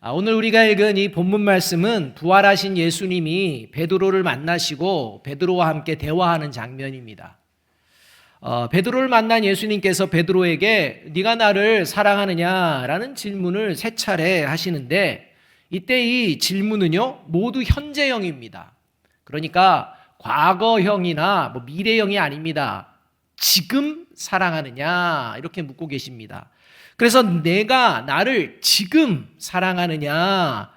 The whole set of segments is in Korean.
아, 오늘 우리가 읽은 이 본문 말씀은 부활하신 예수님이 베드로를 만나시고 베드로와 함께 대화하는 장면입니다. 어, 베드로를 만난 예수님께서 베드로에게 네가 나를 사랑하느냐라는 질문을 세 차례 하시는데 이때 이 질문은요 모두 현재형입니다. 그러니까 과거형이나 뭐 미래형이 아닙니다. 지금 사랑하느냐 이렇게 묻고 계십니다. 그래서 내가 나를 지금 사랑하느냐라고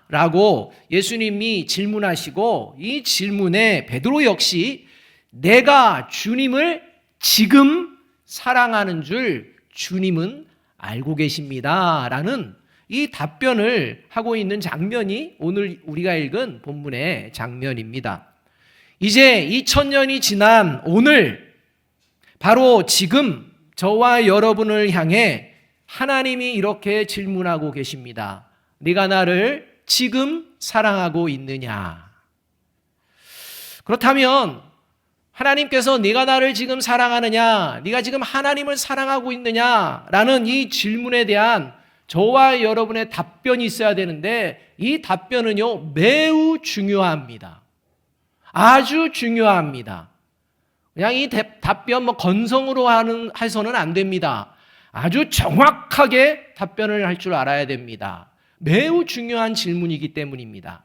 예수님이 질문하시고 이 질문에 베드로 역시 내가 주님을 지금 사랑하는 줄 주님은 알고 계십니다라는 이 답변을 하고 있는 장면이 오늘 우리가 읽은 본문의 장면입니다. 이제 2000년이 지난 오늘 바로 지금 저와 여러분을 향해 하나님이 이렇게 질문하고 계십니다. 네가 나를 지금 사랑하고 있느냐? 그렇다면 하나님께서 네가 나를 지금 사랑하느냐? 네가 지금 하나님을 사랑하고 있느냐? 라는 이 질문에 대한 저와 여러분의 답변이 있어야 되는데 이 답변은요 매우 중요합니다. 아주 중요합니다. 그냥 이 답변 뭐 건성으로 하는 해서는 안 됩니다. 아주 정확하게 답변을 할 줄 알아야 됩니다. 매우 중요한 질문이기 때문입니다.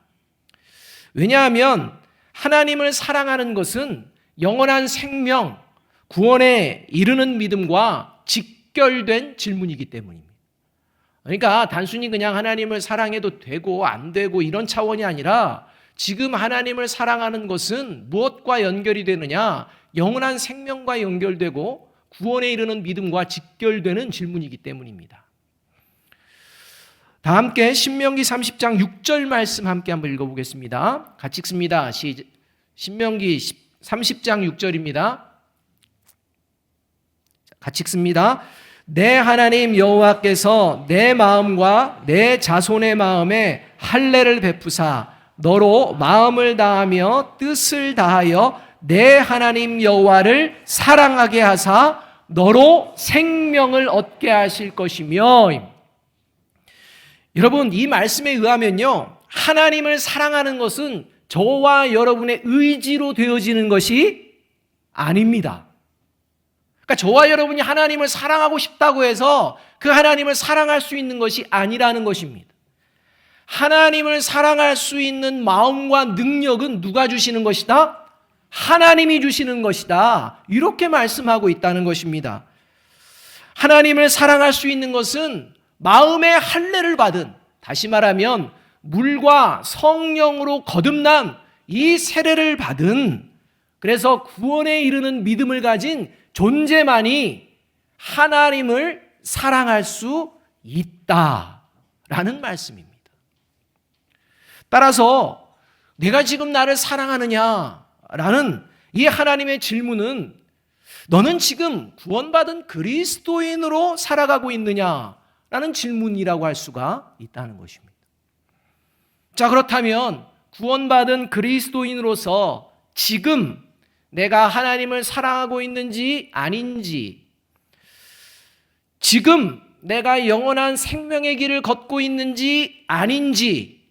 왜냐하면 하나님을 사랑하는 것은 영원한 생명, 구원에 이르는 믿음과 직결된 질문이기 때문입니다. 그러니까 단순히 그냥 하나님을 사랑해도 되고 안 되고 이런 차원이 아니라 지금 하나님을 사랑하는 것은 무엇과 연결이 되느냐? 영원한 생명과 연결되고 구원에 이르는 믿음과 직결되는 질문이기 때문입니다. 다 함께 신명기 30장 6절 말씀 함께 한번 읽어보겠습니다. 같이 읽습니다. 신명기 30장 6절입니다. 같이 읽습니다. 내 하나님 여호와께서 내 마음과 내 자손의 마음에 할례를 베푸사 너로 마음을 다하며 뜻을 다하여 내 하나님 여호와를 사랑하게 하사 너로 생명을 얻게 하실 것이며 여러분 이 말씀에 의하면요 하나님을 사랑하는 것은 저와 여러분의 의지로 되어지는 것이 아닙니다. 그러니까 저와 여러분이 하나님을 사랑하고 싶다고 해서 그 하나님을 사랑할 수 있는 것이 아니라는 것입니다. 하나님을 사랑할 수 있는 마음과 능력은 누가 주시는 것이다? 하나님이 주시는 것이다. 이렇게 말씀하고 있다는 것입니다. 하나님을 사랑할 수 있는 것은 마음의 할례를 받은 다시 말하면 물과 성령으로 거듭난 이 세례를 받은 그래서 구원에 이르는 믿음을 가진 존재만이 하나님을 사랑할 수 있다라는 말씀입니다. 따라서 내가 지금 나를 사랑하느냐 라는 이 하나님의 질문은 너는 지금 구원받은 그리스도인으로 살아가고 있느냐 라는 질문이라고 할 수가 있다는 것입니다. 자, 그렇다면 구원받은 그리스도인으로서 지금 내가 하나님을 사랑하고 있는지 아닌지, 지금 내가 영원한 생명의 길을 걷고 있는지 아닌지,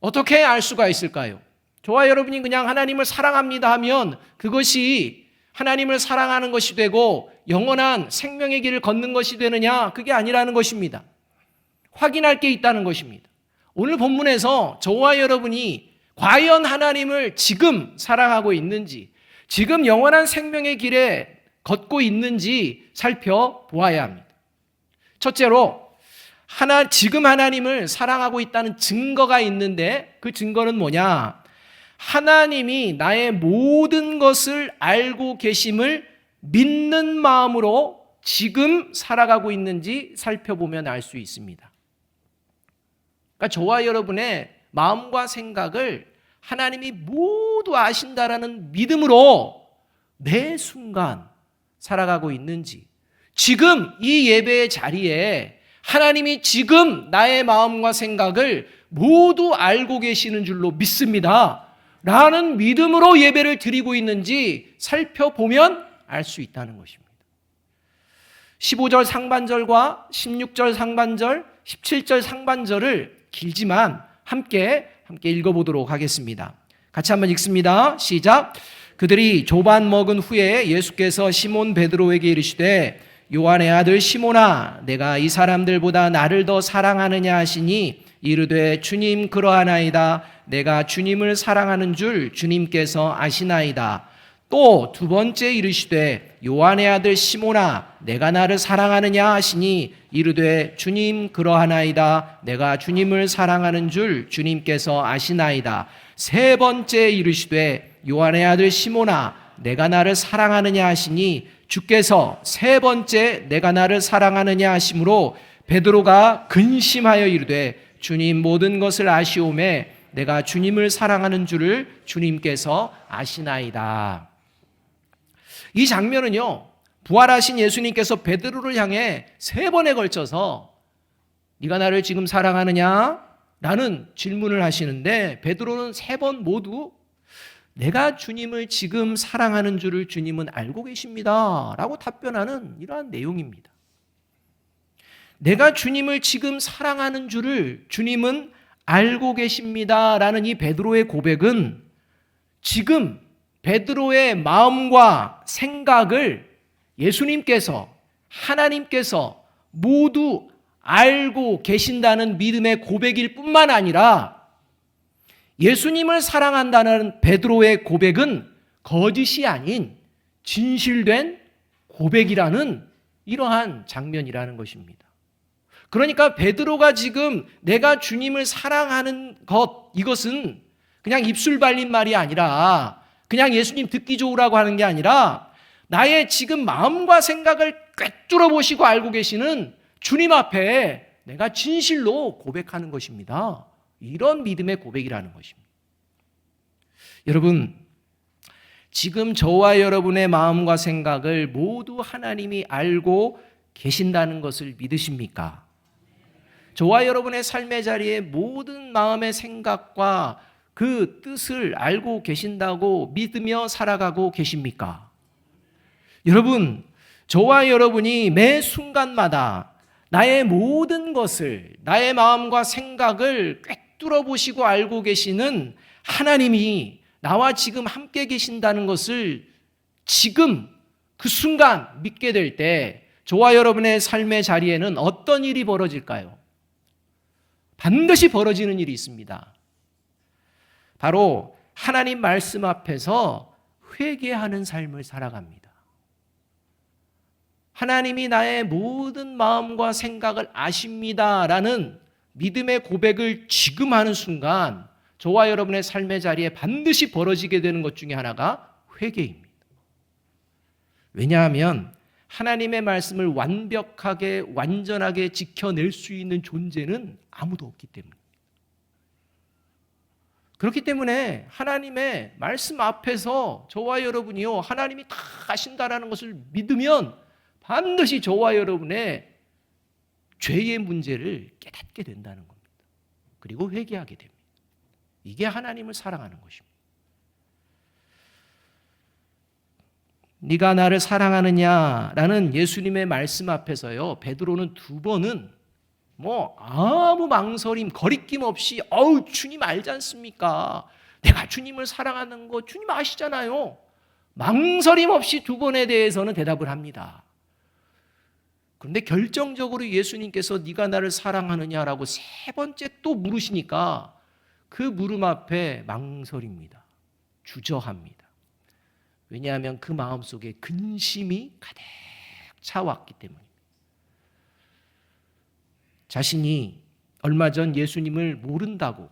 어떻게 알 수가 있을까요? 저와 여러분이 그냥 하나님을 사랑합니다 하면 그것이 하나님을 사랑하는 것이 되고 영원한 생명의 길을 걷는 것이 되느냐? 그게 아니라는 것입니다. 확인할 게 있다는 것입니다. 오늘 본문에서 저와 여러분이 과연 하나님을 지금 사랑하고 있는지, 지금 영원한 생명의 길에 걷고 있는지 살펴보아야 합니다. 첫째로, 하나, 지금 하나님을 사랑하고 있다는 증거가 있는데 그 증거는 뭐냐? 하나님이 나의 모든 것을 알고 계심을 믿는 마음으로 지금 살아가고 있는지 살펴보면 알 수 있습니다. 그러니까 저와 여러분의 마음과 생각을 하나님이 모두 아신다라는 믿음으로 매 순간 살아가고 있는지, 지금 이 예배의 자리에 하나님이 지금 나의 마음과 생각을 모두 알고 계시는 줄로 믿습니다. 라는 믿음으로 예배를 드리고 있는지 살펴보면 알 수 있다는 것입니다. 15절 상반절과 16절 상반절, 17절 상반절을 길지만 함께 함께 읽어보도록 하겠습니다. 같이 한번 읽습니다. 시작. 그들이 조반 먹은 후에 예수께서 시몬 베드로에게 이르시되 요한의 아들 시몬아 내가 이 사람들보다 나를 더 사랑하느냐 하시니 이르되 주님 그러하나이다. 내가 주님을 사랑하는 줄 주님께서 아시나이다. 또 두 번째 이르시되 요한의 아들 시몬아 내가 나를 사랑하느냐 하시니 이르되 주님 그러하나이다. 내가 주님을 사랑하는 줄 주님께서 아시나이다. 세 번째 이르시되 요한의 아들 시몬아 내가 나를 사랑하느냐 하시니 주께서 세 번째 내가 나를 사랑하느냐 하심으로 베드로가 근심하여 이르되 주님 모든 것을 아시오매 내가 주님을 사랑하는 줄을 주님께서 아시나이다. 이 장면은요. 부활하신 예수님께서 베드로를 향해 세 번에 걸쳐서 네가 나를 지금 사랑하느냐? 라는 질문을 하시는데 베드로는 세 번 모두 내가 주님을 지금 사랑하는 줄을 주님은 알고 계십니다. 라고 답변하는 이러한 내용입니다. 내가 주님을 지금 사랑하는 줄을 주님은 알고 계십니다. 라는 이 베드로의 고백은 지금 베드로의 마음과 생각을 예수님께서 하나님께서 모두 알고 계신다는 믿음의 고백일 뿐만 아니라 예수님을 사랑한다는 베드로의 고백은 거짓이 아닌 진실된 고백이라는 이러한 장면이라는 것입니다. 그러니까 베드로가 지금 내가 주님을 사랑하는 것 이것은 그냥 입술 발린 말이 아니라 그냥 예수님 듣기 좋으라고 하는 게 아니라 나의 지금 마음과 생각을 꿰뚫어 보시고 알고 계시는 주님 앞에 내가 진실로 고백하는 것입니다. 이런 믿음의 고백이라는 것입니다. 여러분, 지금 저와 여러분의 마음과 생각을 모두 하나님이 알고 계신다는 것을 믿으십니까? 저와 여러분의 삶의 자리에 모든 마음의 생각과 그 뜻을 알고 계신다고 믿으며 살아가고 계십니까? 여러분, 저와 여러분이 매 순간마다 나의 모든 것을, 나의 마음과 생각을 꿰뚫어 보시고 알고 계시는 하나님이 나와 지금 함께 계신다는 것을 지금 그 순간 믿게 될 때 저와 여러분의 삶의 자리에는 어떤 일이 벌어질까요? 반드시 벌어지는 일이 있습니다. 바로 하나님 말씀 앞에서 회개하는 삶을 살아갑니다. 하나님이 나의 모든 마음과 생각을 아십니다라는 믿음의 고백을 지금 하는 순간 저와 여러분의 삶의 자리에 반드시 벌어지게 되는 것 중에 하나가 회개입니다. 왜냐하면 하나님의 말씀을 완벽하게 완전하게 지켜낼 수 있는 존재는 아무도 없기 때문입니다. 그렇기 때문에 하나님의 말씀 앞에서 저와 여러분이요 하나님이 다 아신다라는 것을 믿으면 반드시 저와 여러분의 죄의 문제를 깨닫게 된다는 겁니다. 그리고 회개하게 됩니다. 이게 하나님을 사랑하는 것입니다. 네가 나를 사랑하느냐라는 예수님의 말씀 앞에서요. 베드로는 두 번은 뭐 아무 망설임, 거리낌 없이 어우 주님 알지 않습니까? 내가 주님을 사랑하는 거 주님 아시잖아요. 망설임 없이 두 번에 대해서는 대답을 합니다. 그런데 결정적으로 예수님께서 네가 나를 사랑하느냐라고 세 번째 또 물으시니까 그 물음 앞에 망설입니다. 주저합니다. 왜냐하면 그 마음 속에 근심이 가득 차왔기 때문입니다. 자신이 얼마 전 예수님을 모른다고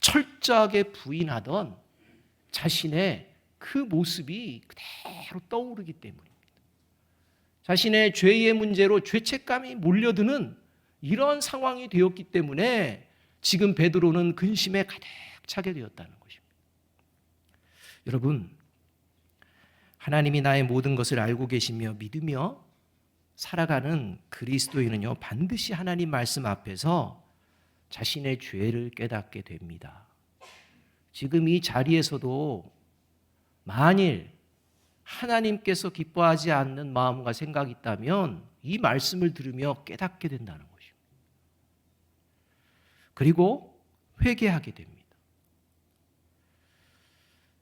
철저하게 부인하던 자신의 그 모습이 그대로 떠오르기 때문입니다. 자신의 죄의 문제로 죄책감이 몰려드는 이런 상황이 되었기 때문에 지금 베드로는 근심에 가득 차게 되었다는 것입니다. 여러분, 하나님이 나의 모든 것을 알고 계시며 믿으며 살아가는 그리스도인은요, 반드시 하나님 말씀 앞에서 자신의 죄를 깨닫게 됩니다. 지금 이 자리에서도 만일 하나님께서 기뻐하지 않는 마음과 생각이 있다면 이 말씀을 들으며 깨닫게 된다는 것입니다. 그리고 회개하게 됩니다.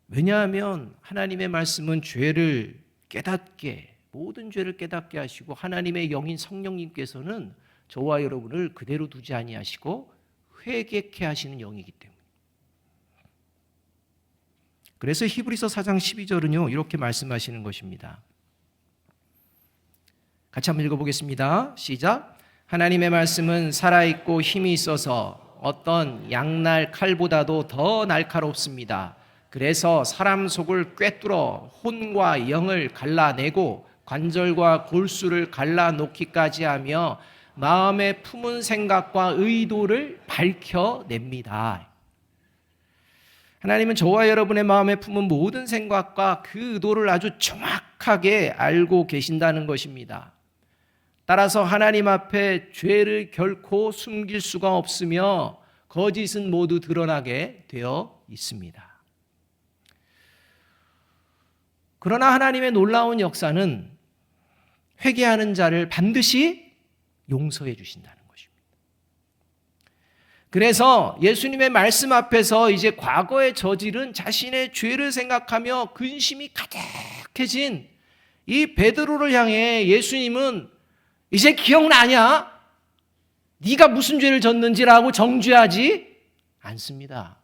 왜냐하면 하나님의 말씀은 죄를 깨닫게 모든 죄를 깨닫게 하시고 하나님의 영인 성령님께서는 저와 여러분을 그대로 두지 아니하시고 회개케 하시는 영이기 때문에 그래서 히브리서 4장 12절은요 이렇게 말씀하시는 것입니다. 같이 한번 읽어 보겠습니다. 시작. 하나님의 말씀은 살아 있고 힘이 있어서 어떤 양날 칼보다도 더 날카롭습니다. 그래서 사람 속을 꿰뚫어 혼과 영을 갈라내고 관절과 골수를 갈라놓기까지 하며 마음에 품은 생각과 의도를 밝혀냅니다. 하나님은 저와 여러분의 마음에 품은 모든 생각과 그 의도를 아주 정확하게 알고 계신다는 것입니다. 따라서 하나님 앞에 죄를 결코 숨길 수가 없으며 거짓은 모두 드러나게 되어 있습니다. 그러나 하나님의 놀라운 역사는 회개하는 자를 반드시 용서해 주신다는 것입니다. 그래서 예수님의 말씀 앞에서 이제 과거에 저지른 자신의 죄를 생각하며 근심이 가득해진 이 베드로를 향해 예수님은 이제 기억나냐? 네가 무슨 죄를 졌는지라고 정죄하지 않습니다.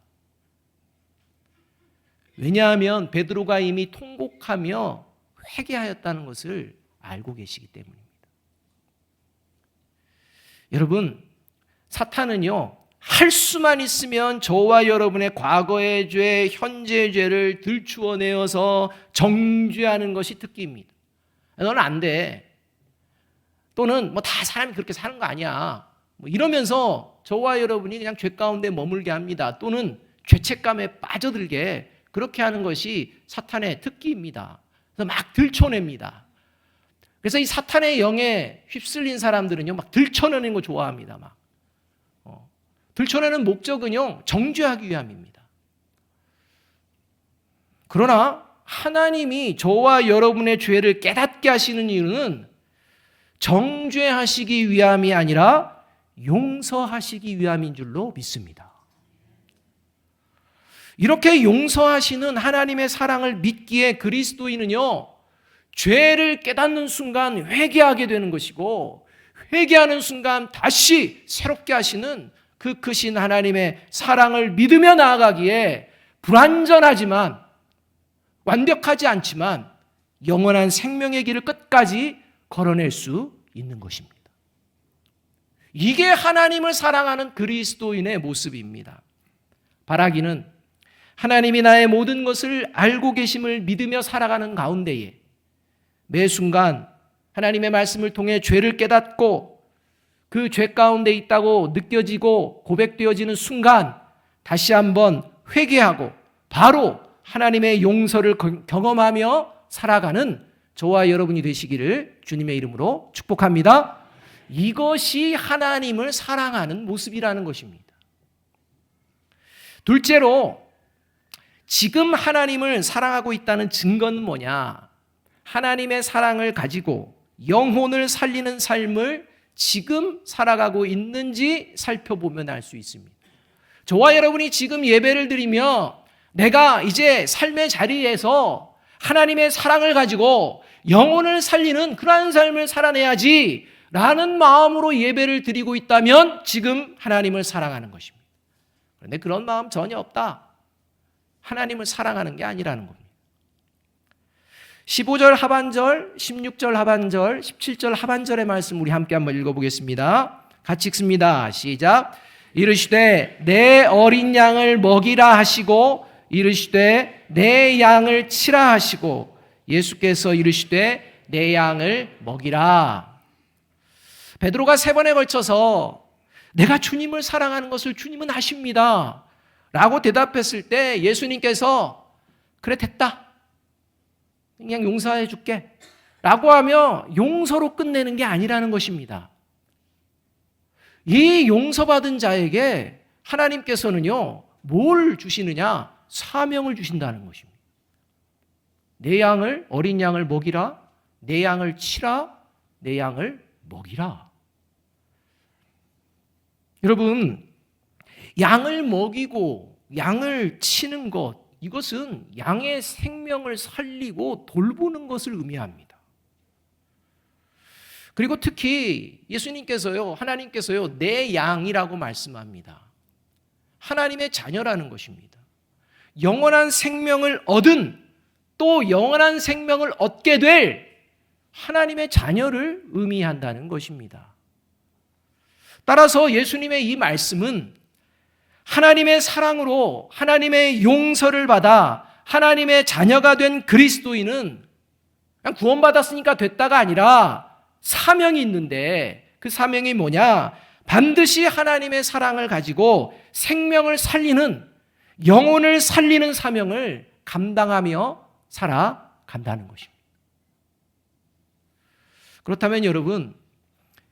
왜냐하면 베드로가 이미 통곡하며 회개하였다는 것을 알고 계시기 때문입니다. 여러분, 사탄은요, 할 수만 있으면 저와 여러분의 과거의 죄, 현재의 죄를 들추어내어서 정죄하는 것이 특기입니다. 너는 안 돼. 또는 뭐 다 사람이 그렇게 사는 거 아니야. 뭐 이러면서 저와 여러분이 그냥 죄 가운데 머물게 합니다. 또는 죄책감에 빠져들게 그렇게 하는 것이 사탄의 특기입니다. 그래서 막 들춰냅니다. 그래서 이 사탄의 영에 휩쓸린 사람들은요, 막 들춰내는 거 좋아합니다. 막. 어. 들춰내는 목적은요, 정죄하기 위함입니다. 그러나 하나님이 저와 여러분의 죄를 깨닫게 하시는 이유는 정죄하시기 위함이 아니라 용서하시기 위함인 줄로 믿습니다. 이렇게 용서하시는 하나님의 사랑을 믿기에 그리스도인은요, 죄를 깨닫는 순간 회개하게 되는 것이고, 회개하는 순간 다시 새롭게 하시는 그 크신 하나님의 사랑을 믿으며 나아가기에 불완전하지만, 완벽하지 않지만, 영원한 생명의 길을 끝까지 걸어낼 수 있는 것입니다. 이게 하나님을 사랑하는 그리스도인의 모습입니다. 바라기는 하나님이 나의 모든 것을 알고 계심을 믿으며 살아가는 가운데에 매 순간 하나님의 말씀을 통해 죄를 깨닫고 그 죄 가운데 있다고 느껴지고 고백되어지는 순간 다시 한번 회개하고 바로 하나님의 용서를 경험하며 살아가는 저와 여러분이 되시기를 주님의 이름으로 축복합니다. 이것이 하나님을 사랑하는 모습이라는 것입니다. 둘째로 지금 하나님을 사랑하고 있다는 증거는 뭐냐? 하나님의 사랑을 가지고 영혼을 살리는 삶을 지금 살아가고 있는지 살펴보면 알 수 있습니다. 저와 여러분이 지금 예배를 드리며 내가 이제 삶의 자리에서 하나님의 사랑을 가지고 영혼을 살리는 그러한 삶을 살아내야지 라는 마음으로 예배를 드리고 있다면 지금 하나님을 사랑하는 것입니다. 그런데 그런 마음 전혀 없다. 하나님을 사랑하는 게 아니라는 겁니다. 15절 하반절, 16절 하반절, 17절 하반절의 말씀 우리 함께 한번 읽어보겠습니다. 같이 읽습니다. 시작. 이르시되 내 어린 양을 먹이라 하시고 이르시되 내 양을 치라 하시고 예수께서 이르시되 내 양을 먹이라. 베드로가 세 번에 걸쳐서 내가 주님을 사랑하는 것을 주님은 아십니다. 라고 대답했을 때 예수님께서 그래 됐다. 그냥 용서해 줄게. 라고 하며 용서로 끝내는 게 아니라는 것입니다. 이 용서받은 자에게 하나님께서는요, 뭘 주시느냐? 사명을 주신다는 것입니다. 내 양을, 어린 양을 먹이라, 내 양을 치라, 내 양을 먹이라. 여러분, 양을 먹이고 양을 치는 것, 이것은 양의 생명을 살리고 돌보는 것을 의미합니다. 그리고 특히 예수님께서요, 하나님께서요, 내 양이라고 말씀합니다. 하나님의 자녀라는 것입니다. 영원한 생명을 얻은 또 영원한 생명을 얻게 될 하나님의 자녀를 의미한다는 것입니다. 따라서 예수님의 이 말씀은 하나님의 사랑으로 하나님의 용서를 받아 하나님의 자녀가 된 그리스도인은 그냥 구원받았으니까 됐다가 아니라 사명이 있는데 그 사명이 뭐냐? 반드시 하나님의 사랑을 가지고 생명을 살리는 영혼을 살리는 사명을 감당하며 살아간다는 것입니다. 그렇다면 여러분,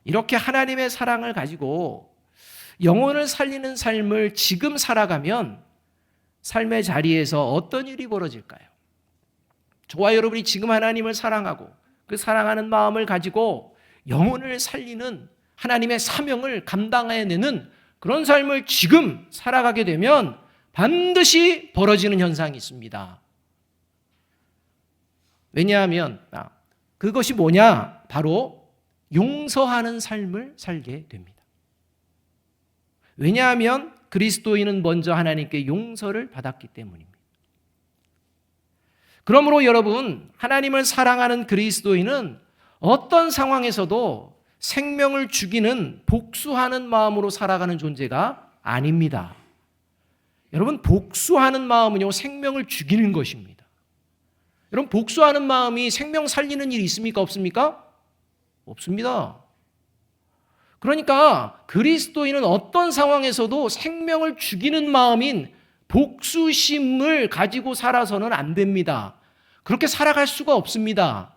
이렇게 하나님의 사랑을 가지고 영혼을 살리는 삶을 지금 살아가면 삶의 자리에서 어떤 일이 벌어질까요? 저와 여러분이 지금 하나님을 사랑하고 그 사랑하는 마음을 가지고 영혼을 살리는 하나님의 사명을 감당해내는 그런 삶을 지금 살아가게 되면 반드시 벌어지는 현상이 있습니다. 왜냐하면 아, 그것이 뭐냐? 바로 용서하는 삶을 살게 됩니다. 왜냐하면 그리스도인은 먼저 하나님께 용서를 받았기 때문입니다. 그러므로 여러분, 하나님을 사랑하는 그리스도인은 어떤 상황에서도 생명을 죽이는 복수하는 마음으로 살아가는 존재가 아닙니다. 여러분, 복수하는 마음은요, 생명을 죽이는 것입니다. 여러분, 복수하는 마음이 생명 살리는 일이 있습니까? 없습니까? 없습니다. 그러니까 그리스도인은 어떤 상황에서도 생명을 죽이는 마음인 복수심을 가지고 살아서는 안 됩니다. 그렇게 살아갈 수가 없습니다.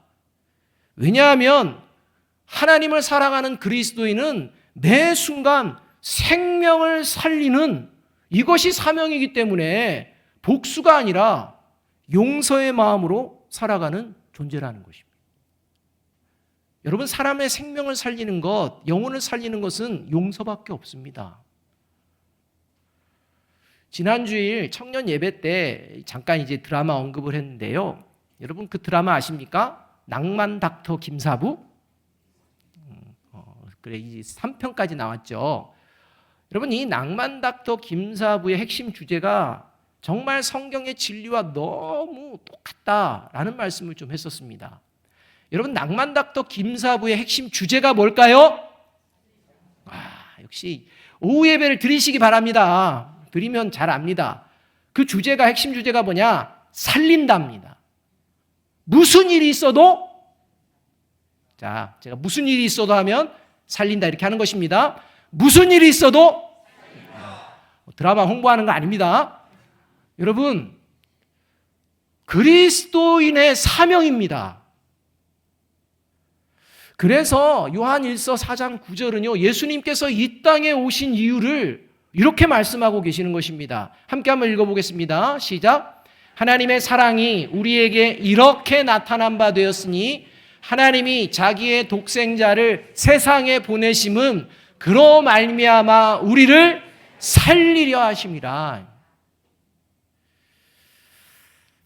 왜냐하면 하나님을 사랑하는 그리스도인은 매 순간 생명을 살리는 이것이 사명이기 때문에 복수가 아니라 용서의 마음으로 살아가는 존재라는 것입니다. 여러분, 사람의 생명을 살리는 것, 영혼을 살리는 것은 용서밖에 없습니다. 지난주일 청년 예배 때 잠깐 이제 드라마 언급을 했는데요. 여러분 그 드라마 아십니까? 낭만 닥터 김사부? 음, 어, 그래, 이 3편까지 나왔죠. 여러분 이 낭만 닥터 김사부의 핵심 주제가 정말 성경의 진리와 너무 똑같다라는 말씀을 좀 했었습니다. 여러분 낭만 닥터 김사부의 핵심 주제가 뭘까요? 아, 역시 오후 예배를 드리시기 바랍니다. 드리면 잘 압니다. 그 주제가 핵심 주제가 뭐냐? 살린답니다. 무슨 일이 있어도 자, 제가 무슨 일이 있어도 하면 살린다 이렇게 하는 것입니다. 무슨 일이 있어도 드라마 홍보하는 거 아닙니다. 여러분 그리스도인의 사명입니다. 그래서 요한 1서 4장 9절은요, 예수님께서 이 땅에 오신 이유를 이렇게 말씀하고 계시는 것입니다. 함께 한번 읽어 보겠습니다. 시작. 하나님의 사랑이 우리에게 이렇게 나타난 바 되었으니 하나님이 자기의 독생자를 세상에 보내심은 그로 말미암아 우리를 살리려 하심이라.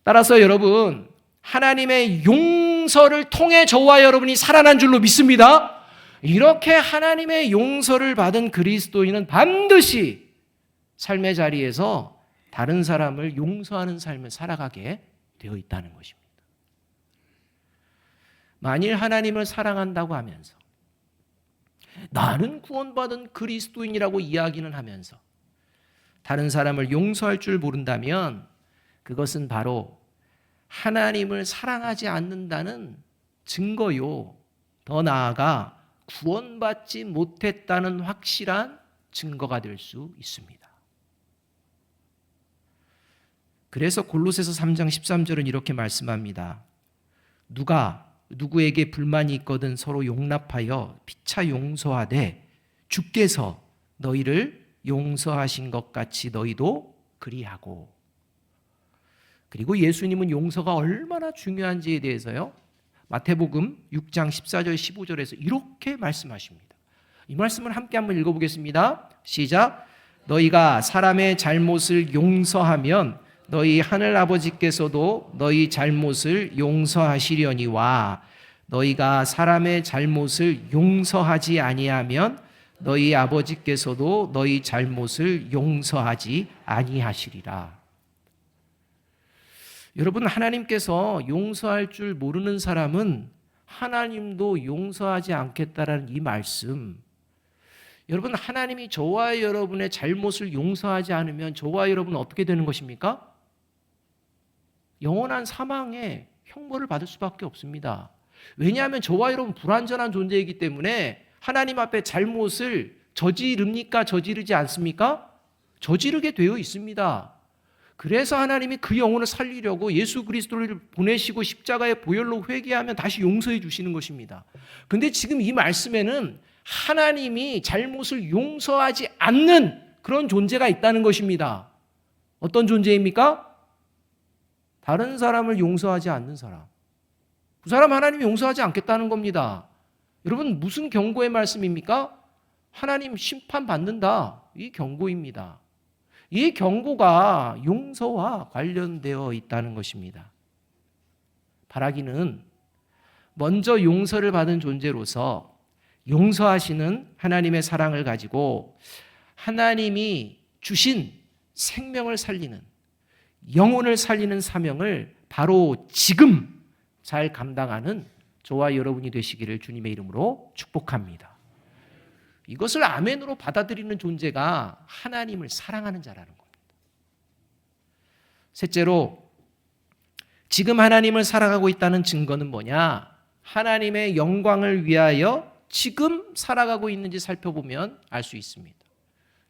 따라서 여러분 하나님의 용 서를 통해 저와 여러분이 살아난 줄로 믿습니다. 이렇게 하나님의 용서를 받은 그리스도인은 반드시 삶의 자리에서 다른 사람을 용서하는 삶을 살아가게 되어 있다는 것입니다. 만일 하나님을 사랑한다고 하면서 나는 구원받은 그리스도인이라고 이야기는 하면서 다른 사람을 용서할 줄 모른다면 그것은 바로 하나님을 사랑하지 않는다는 증거요. 더 나아가 구원받지 못했다는 확실한 증거가 될 수 있습니다. 그래서 골로새서 3장 13절은 이렇게 말씀합니다. 누가 누구에게 불만이 있거든 서로 용납하여 피차 용서하되 주께서 너희를 용서하신 것 같이 너희도 그리하고 그리고 예수님은 용서가 얼마나 중요한지에 대해서요. 마태복음 6장 14절 15절에서 이렇게 말씀하십니다. 이 말씀을 함께 한번 읽어보겠습니다. 시작. 너희가 사람의 잘못을 용서하면 너희 하늘 아버지께서도 너희 잘못을 용서하시려니와 너희가 사람의 잘못을 용서하지 아니하면 너희 아버지께서도 너희 잘못을 용서하지 아니하시리라. 여러분 하나님께서 용서할 줄 모르는 사람은 하나님도 용서하지 않겠다라는 이 말씀. 여러분 하나님이 저와 여러분의 잘못을 용서하지 않으면 저와 여러분은 어떻게 되는 것입니까? 영원한 사망의 형벌을 받을 수밖에 없습니다. 왜냐하면 저와 여러분 불완전한 존재이기 때문에 하나님 앞에 잘못을 저지릅니까? 저지르지 않습니까? 저지르게 되어 있습니다. 그래서 하나님이 그 영혼을 살리려고 예수 그리스도를 보내시고 십자가의 보혈로 회개하면 다시 용서해 주시는 것입니다. 근데 지금 이 말씀에는 하나님이 잘못을 용서하지 않는 그런 존재가 있다는 것입니다. 어떤 존재입니까? 다른 사람을 용서하지 않는 사람. 그 사람 하나님이 용서하지 않겠다는 겁니다. 여러분 무슨 경고의 말씀입니까? 하나님 심판 받는다. 이 경고입니다. 이 경고가 용서와 관련되어 있다는 것입니다. 바라기는 먼저 용서를 받은 존재로서 용서하시는 하나님의 사랑을 가지고 하나님이 주신 생명을 살리는 영혼을 살리는 사명을 바로 지금 잘 감당하는 저와 여러분이 되시기를 주님의 이름으로 축복합니다. 이것을 아멘으로 받아들이는 존재가 하나님을 사랑하는 자라는 겁니다. 셋째로 지금 하나님을 사랑하고 있다는 증거는 뭐냐? 하나님의 영광을 위하여 지금 살아가고 있는지 살펴보면 알 수 있습니다.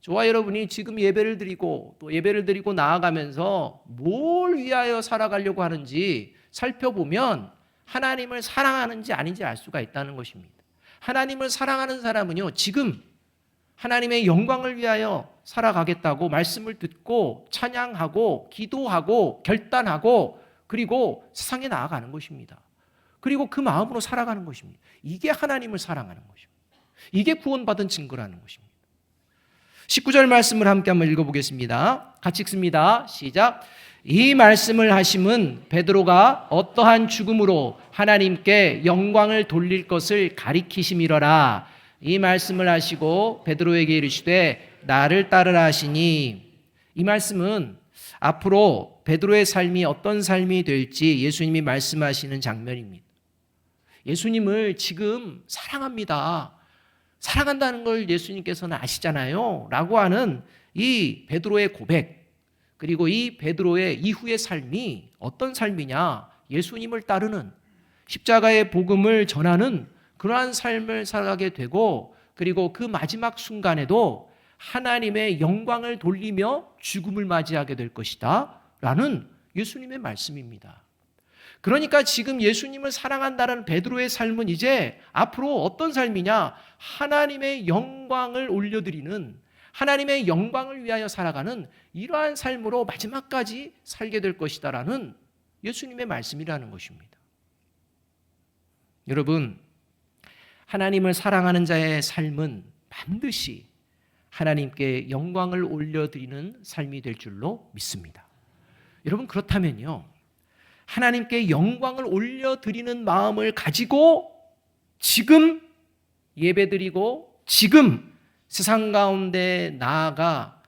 저와 여러분이 지금 예배를 드리고 또 예배를 드리고 나아가면서 뭘 위하여 살아가려고 하는지 살펴보면 하나님을 사랑하는지 아닌지 알 수가 있다는 것입니다. 하나님을 사랑하는 사람은요, 지금 하나님의 영광을 위하여 살아가겠다고 말씀을 듣고 찬양하고 기도하고 결단하고 그리고 세상에 나아가는 것입니다. 그리고 그 마음으로 살아가는 것입니다. 이게 하나님을 사랑하는 것입니다. 이게 구원받은 증거라는 것입니다. 19절 말씀을 함께 한번 읽어보겠습니다. 같이 읽습니다. 시작. 이 말씀을 하심은 베드로가 어떠한 죽음으로 하나님께 영광을 돌릴 것을 가리키심이러라. 이 말씀을 하시고 베드로에게 이르시되 나를 따르라 하시니 이 말씀은 앞으로 베드로의 삶이 어떤 삶이 될지 예수님이 말씀하시는 장면입니다. 예수님을 지금 사랑합니다. 사랑한다는 걸 예수님께서는 아시잖아요. 라고 하는 이 베드로의 고백, 그리고 이 베드로의 이후의 삶이 어떤 삶이냐? 예수님을 따르는 십자가의 복음을 전하는 그러한 삶을 살아가게 되고 그리고 그 마지막 순간에도 하나님의 영광을 돌리며 죽음을 맞이하게 될 것이다. 라는 예수님의 말씀입니다. 그러니까 지금 예수님을 사랑한다는 베드로의 삶은 이제 앞으로 어떤 삶이냐? 하나님의 영광을 올려드리는 하나님의 영광을 위하여 살아가는 이러한 삶으로 마지막까지 살게 될 것이다라는 예수님의 말씀이라는 것입니다. 여러분, 하나님을 사랑하는 자의 삶은 반드시 하나님께 영광을 올려드리는 삶이 될 줄로 믿습니다. 여러분, 그렇다면요. 하나님께 영광을 올려드리는 마음을 가지고 지금 예배드리고 지금 세상 가운데 나아가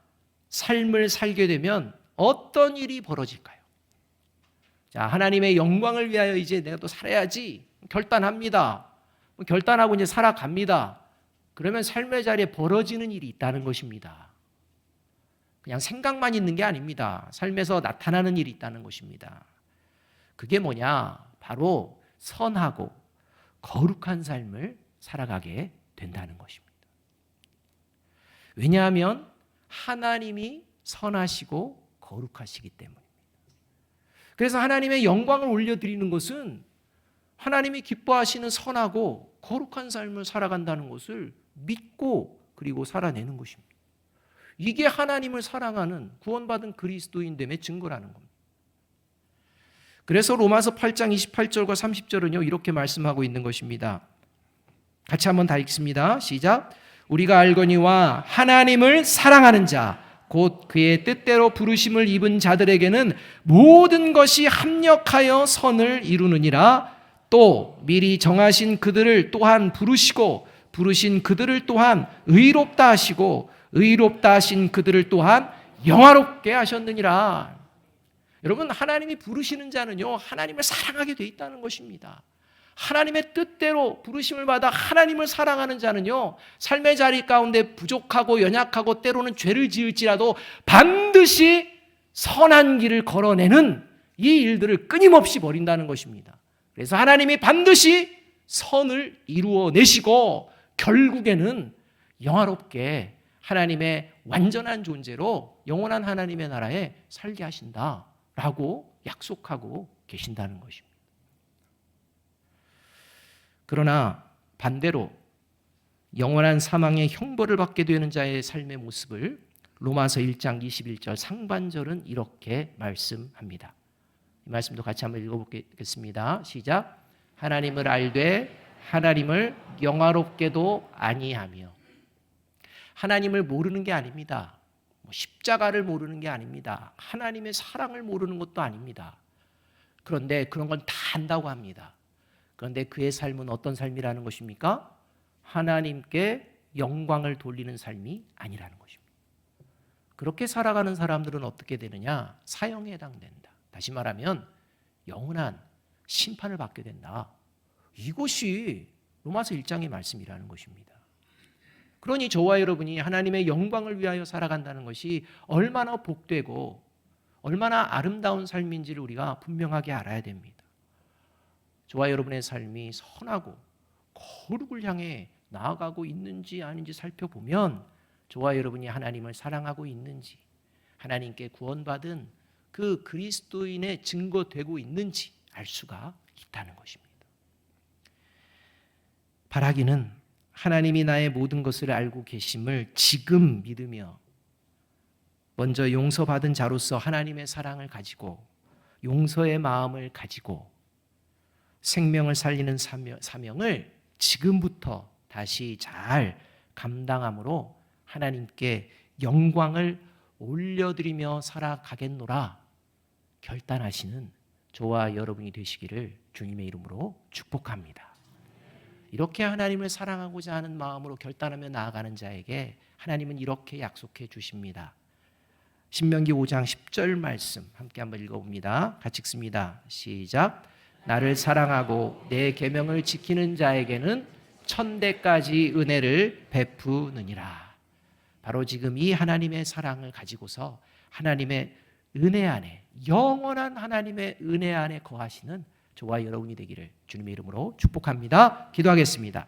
삶을 살게 되면 어떤 일이 벌어질까요? 자, 하나님의 영광을 위하여 이제 내가 또 살아야지 결단합니다. 결단하고 이제 살아갑니다. 그러면 삶의 자리에 벌어지는 일이 있다는 것입니다. 그냥 생각만 있는 게 아닙니다. 삶에서 나타나는 일이 있다는 것입니다. 그게 뭐냐? 바로 선하고 거룩한 삶을 살아가게 된다는 것입니다. 왜냐하면 하나님이 선하시고 거룩하시기 때문입니다. 그래서 하나님의 영광을 올려드리는 것은 하나님이 기뻐하시는 선하고 거룩한 삶을 살아간다는 것을 믿고 그리고 살아내는 것입니다. 이게 하나님을 사랑하는 구원받은 그리스도인됨의 증거라는 겁니다. 그래서 로마서 8장 28절과 30절은요, 이렇게 말씀하고 있는 것입니다. 같이 한번 다 읽습니다. 시작. 우리가 알거니와 하나님을 사랑하는 자, 곧 그의 뜻대로 부르심을 입은 자들에게는 모든 것이 합력하여 선을 이루느니라. 또 미리 정하신 그들을 또한 부르시고 부르신 그들을 또한 의롭다 하시고 의롭다 하신 그들을 또한 영화롭게 하셨느니라. 여러분 하나님이 부르시는 자는요 하나님을 사랑하게 돼 있다는 것입니다. 하나님의 뜻대로 부르심을 받아 하나님을 사랑하는 자는요, 삶의 자리 가운데 부족하고 연약하고 때로는 죄를 지을지라도 반드시 선한 길을 걸어내는 이 일들을 끊임없이 버린다는 것입니다. 그래서 하나님이 반드시 선을 이루어 내시고 결국에는 영화롭게 하나님의 완전한 존재로 영원한 하나님의 나라에 살게 하신다라고 약속하고 계신다는 것입니다. 그러나 반대로 영원한 사망의 형벌을 받게 되는 자의 삶의 모습을 로마서 1장 21절 상반절은 이렇게 말씀합니다. 이 말씀도 같이 한번 읽어보겠습니다. 시작. 하나님을 알되 하나님을 영화롭게도 아니하며 하나님을 모르는 게 아닙니다. 뭐 십자가를 모르는 게 아닙니다. 하나님의 사랑을 모르는 것도 아닙니다. 그런데 그런 건 다 안다고 합니다. 그런데 그의 삶은 어떤 삶이라는 것입니까? 하나님께 영광을 돌리는 삶이 아니라는 것입니다. 그렇게 살아가는 사람들은 어떻게 되느냐? 사형에 해당된다. 다시 말하면 영원한 심판을 받게 된다. 이것이 로마서 1장의 말씀이라는 것입니다. 그러니 저와 여러분이 하나님의 영광을 위하여 살아간다는 것이 얼마나 복되고 얼마나 아름다운 삶인지를 우리가 분명하게 알아야 됩니다. 저와 여러분의 삶이 선하고 거룩을 향해 나아가고 있는지 아닌지 살펴보면 저와 여러분이 하나님을 사랑하고 있는지 하나님께 구원받은 그 그리스도인의 증거되고 있는지 알 수가 있다는 것입니다. 바라기는 하나님이 나의 모든 것을 알고 계심을 지금 믿으며 먼저 용서받은 자로서 하나님의 사랑을 가지고 용서의 마음을 가지고 생명을 살리는 사명, 을 지금부터 다시 잘 감당함으로 하나님께 영광을 올려드리며 살아가겠노라 결단하시는 저와 여러분이 되시기를 주님의 이름으로 축복합니다. 이렇게 하나님을 사랑하고자 하는 마음으로 결단하며 나아가는 자에게 하나님은 이렇게 약속해 주십니다. 신명기 5장 10절 말씀 함께 한번 읽어봅니다. 같이 읽습니다. 시작. 나를 사랑하고 내 계명을 지키는 자에게는 천대까지 은혜를 베푸느니라. 바로 지금 이 하나님의 사랑을 가지고서 하나님의 은혜 안에 영원한 하나님의 은혜 안에 거하시는 저와 여러분이 되기를 주님의 이름으로 축복합니다. 기도하겠습니다.